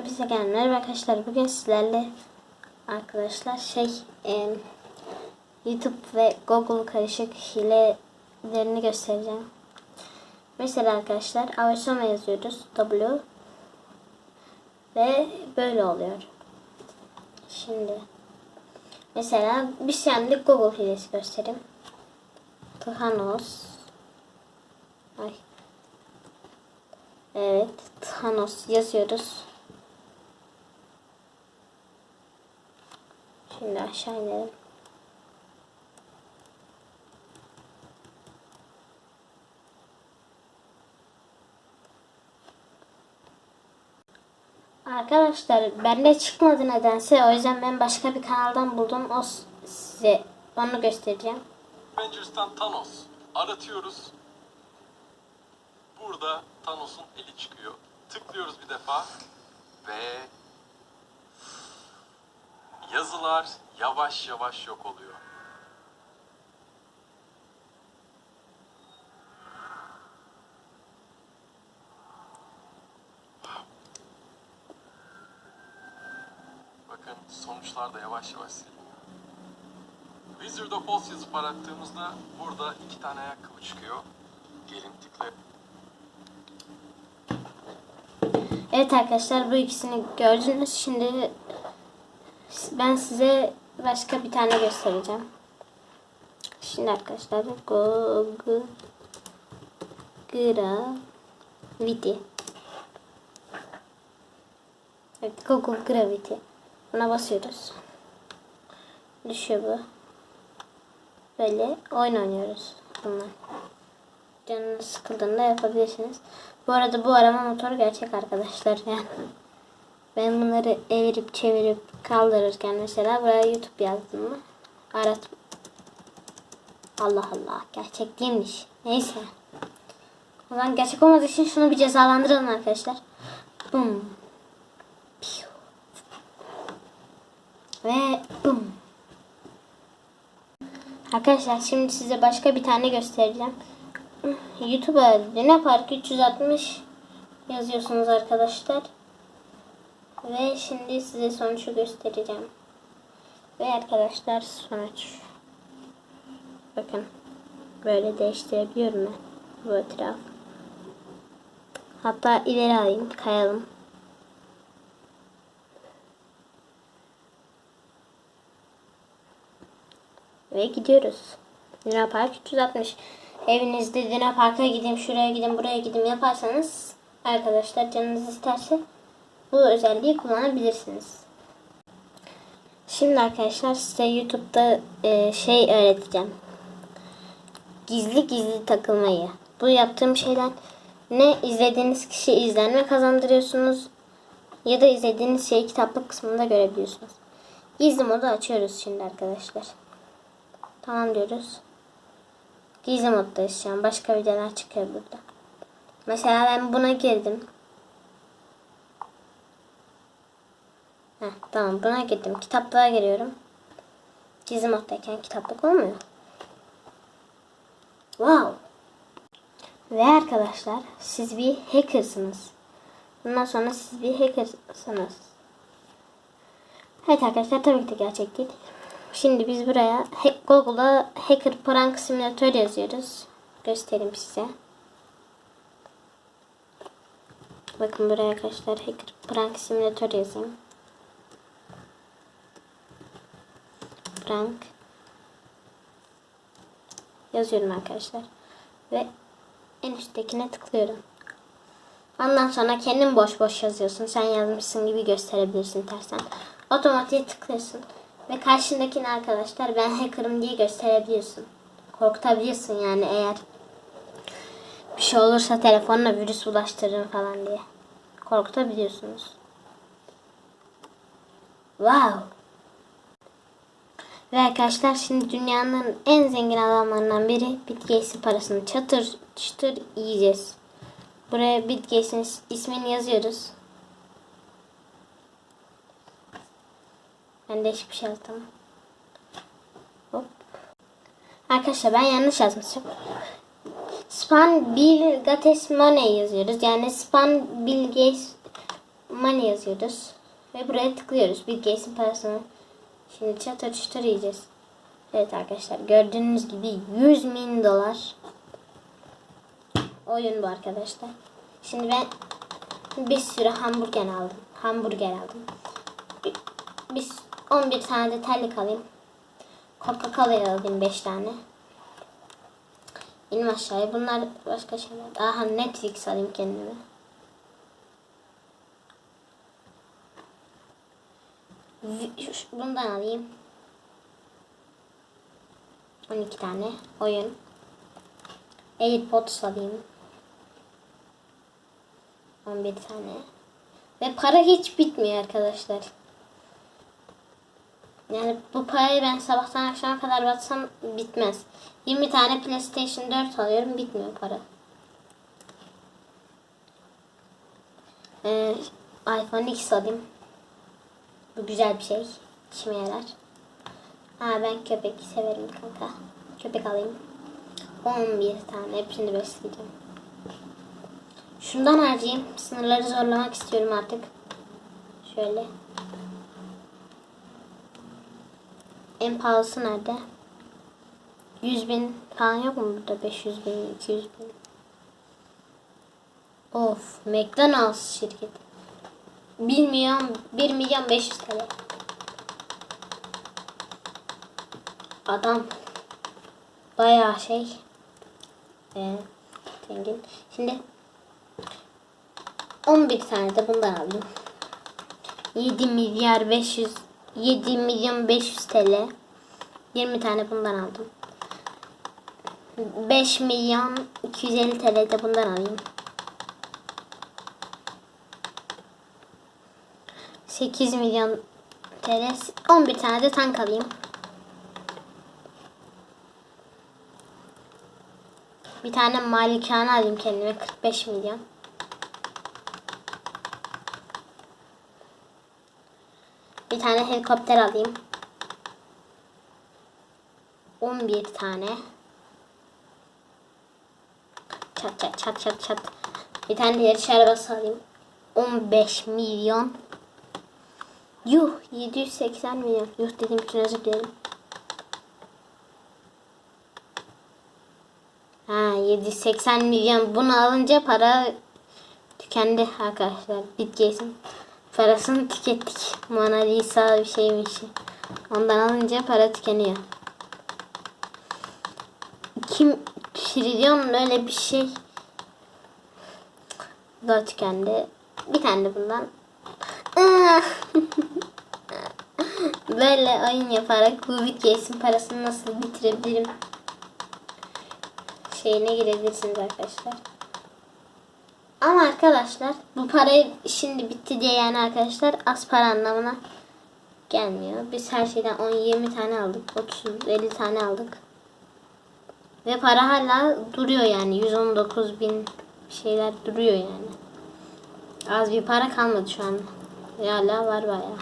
Hepinize gelen merhaba arkadaşlar. Bugün sizlerle arkadaşlar şey e, YouTube ve Google karışık hilelerini göstereceğim. Mesela arkadaşlar Avesoma yazıyoruz. W ve böyle oluyor. Şimdi mesela bir sende Google hilesi göstereyim. Thanos Ay. Evet, Thanos yazıyoruz. Şimdi aşağı inelim. Arkadaşlar bende çıkmadı nedense. O yüzden ben başka bir kanaldan buldum. O size onu göstereceğim. Avengers'tan Thanos aratıyoruz. Burada Thanos'un eli çıkıyor. Tıklıyoruz bir defa ve yazılar yavaş yavaş yok oluyor. Bakın sonuçlar da yavaş yavaş siliniyor. Wizard of Oz yazıp arattığımızda burada iki tane ayakkabı çıkıyor. Gelin tıkla. Evet arkadaşlar bu ikisini gördünüz. Şimdi ben size başka bir tane göstereceğim. Şimdi arkadaşlar Google Gravity. Evet Google Gravity. Buna basıyoruz. Düşüyor bu. Böyle oyun oynuyoruz bunlar. Canınız sıkıldığında yapabilirsiniz. Bu arada bu arama motoru gerçek arkadaşlar yani. Ben bunları evirip çevirip kaldırırken mesela buraya YouTube yazdım mı? Arat. Allah Allah gerçek değilmiş. Neyse. O zaman gerçek olmadığı için şunu bir cezalandıralım arkadaşlar. Bum. Piu. Ve bum. Arkadaşlar şimdi size başka bir tane göstereceğim. YouTube'a Luna Park 360 yazıyorsunuz arkadaşlar. Ve şimdi size sonucu göstereceğim. Ve arkadaşlar sonuç. Bakın. Böyle değiştirebiliyorum ben bu etraf. Hatta ileri alayım. Kayalım. Ve gidiyoruz. Luna Park 360. Evinizde Luna Park'a gidin, şuraya gidin, buraya gidin yaparsanız arkadaşlar canınız isterse bu özelliği kullanabilirsiniz. Şimdi arkadaşlar size YouTube'da e, şey öğreteceğim. Gizli gizli takılmayı. Bu yaptığım şeyler ne izlediğiniz kişi izlenme kazandırıyorsunuz ya da izlediğiniz şeyi kitaplık kısmında görebiliyorsunuz. Gizli modu açıyoruz şimdi arkadaşlar. Tamam diyoruz. Gizli moddayız şu an. Başka videolar çıkıyor burada. Mesela ben buna girdim. Heh, tamam buna girdim. Kitaplığa giriyorum. Gizli moddayken kitaplık olmuyor. Wow. Ve arkadaşlar siz bir hackersınız. Bundan sonra siz bir hackersınız. Evet arkadaşlar tabii ki de gerçek değil. Şimdi biz buraya Google'a Hacker Prank Simulator yazıyoruz. Göstereyim size. Bakın buraya arkadaşlar Hacker Prank Simulator yazayım. Prank yazıyorum arkadaşlar. Ve en üsttekine tıklıyorum. Ondan sonra kendin boş boş yazıyorsun. Sen yazmışsın gibi gösterebilirsin tersten. Otomatiğe tıklıyorsun. Ve karşındakini arkadaşlar ben hacker'ım diye gösterebiliyorsun. Korkutabiliyorsun yani eğer bir şey olursa telefonla virüs bulaştırırım falan diye. Korkutabiliyorsunuz. Wow. Ve arkadaşlar şimdi dünyanın en zengin adamlarından biri Bill parasını çatır çıtır yiyeceğiz. Buraya Bill ismini yazıyoruz. Ben değişik bir şey yazdım. Hop. Arkadaşlar ben yanlış yazmışım. Span Bill Gates Money yazıyoruz. Yani Span Bill Gates money yazıyoruz. Ve buraya tıklıyoruz. Bill parasını. Şimdi çatır çatır yiyeceğiz. Evet arkadaşlar gördüğünüz gibi 100 bin dolar. Oyun bu arkadaşlar. Şimdi ben bir sürü hamburger aldım. Hamburger aldım. Bir, bir 11 tane de terlik alayım. Coca-Cola alayım 5 tane. İnim aşağıya. Bunlar başka şeyler. Aha Netflix alayım kendime. Vi- şu- şu- Bundan alayım. 12 tane oyun. AirPods alayım. 11 tane. Ve para hiç bitmiyor arkadaşlar. Yani bu parayı ben sabahtan akşama kadar batsam bitmez. 20 tane PlayStation 4 alıyorum bitmiyor para. Ee, iPhone X alayım. Bu güzel bir şey. İşime yarar. Ha ben köpek severim kanka. Köpek alayım. 11 tane. Hepsini besleyeceğim. Şundan harcayayım. Sınırları zorlamak istiyorum artık. Şöyle. En pahalısı nerede? 100 bin falan yok mu burada? 500 bin, 200 bin. Of, McDonald's şirketi. 1 milyon, 1 milyon 500 TL. Adam bayağı şey. Ee, zengin. Şimdi 11 tane de bundan alayım. 7 milyar 500 7 milyon 500 TL. 20 tane bundan aldım. 5 milyon 250 TL de bundan alayım. 8 milyon TL 11 tane de tank alayım. Bir tane malikane alayım kendime 45 milyon. Bir tane helikopter alayım. 11 tane. Çat çat çat çat çat. Bir tane yarış arabası alayım. 15 milyon. Yuh 780 milyon. Yuh dediğim için özür dilerim. Ha 780 milyon. Bunu alınca para tükendi arkadaşlar. Bitgeys'in parasını tükettik. Mona Lisa bir şeymiş. Ondan alınca para tükeniyor. 2 trilyon öyle bir şey. Bu da tükendi. Bir tane de bundan. Böyle oyun yaparak bu Bitgeys'in parasını nasıl bitirebilirim şeyine girebilirsiniz arkadaşlar. Ama arkadaşlar bu parayı şimdi bitti diye yani arkadaşlar az para anlamına gelmiyor. Biz her şeyden 10-20 tane aldık. 30-50 tane aldık. Ve para hala duruyor yani. 119 bin şeyler duruyor yani. Az bir para kalmadı şu an. Hala var bayağı.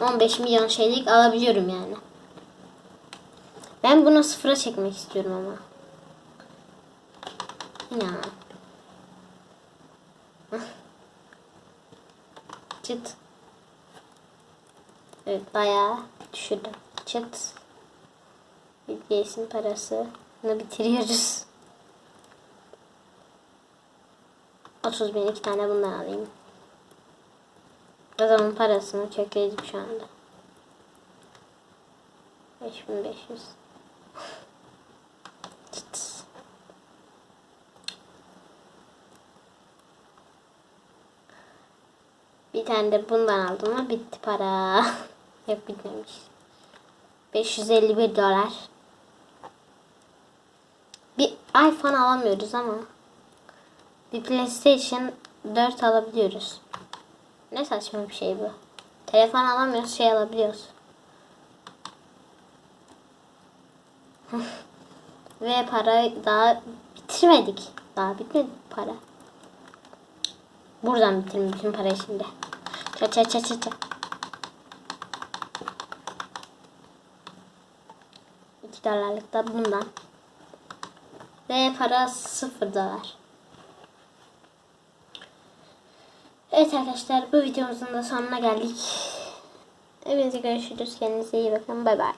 15 milyon şeylik alabiliyorum yani. Ben bunu sıfıra çekmek istiyorum ama. Ya. Çıt. Evet bayağı düşürdüm. Çıt. Bitgeys'in parasını bitiriyoruz. 30 bin iki tane bundan alayım. Adamın parasını çökeydik şu anda. 5500. Çıt. Bir tane de bundan aldım ama bitti para. Yok bitmemiş. 551 dolar. Bir iPhone alamıyoruz ama bir PlayStation 4 alabiliyoruz. Ne saçma bir şey bu. Telefon alamıyoruz, şey alabiliyoruz. Ve para daha bitirmedik. Daha bitmedi para. Buradan bitirin bütün parayı şimdi. Ça ça ça ça ça. 2 dolarlık da bundan. Ve para 0 dolar. Evet arkadaşlar bu videomuzun da sonuna geldik. Hepinize görüşürüz. Kendinize iyi bakın. Bay bay.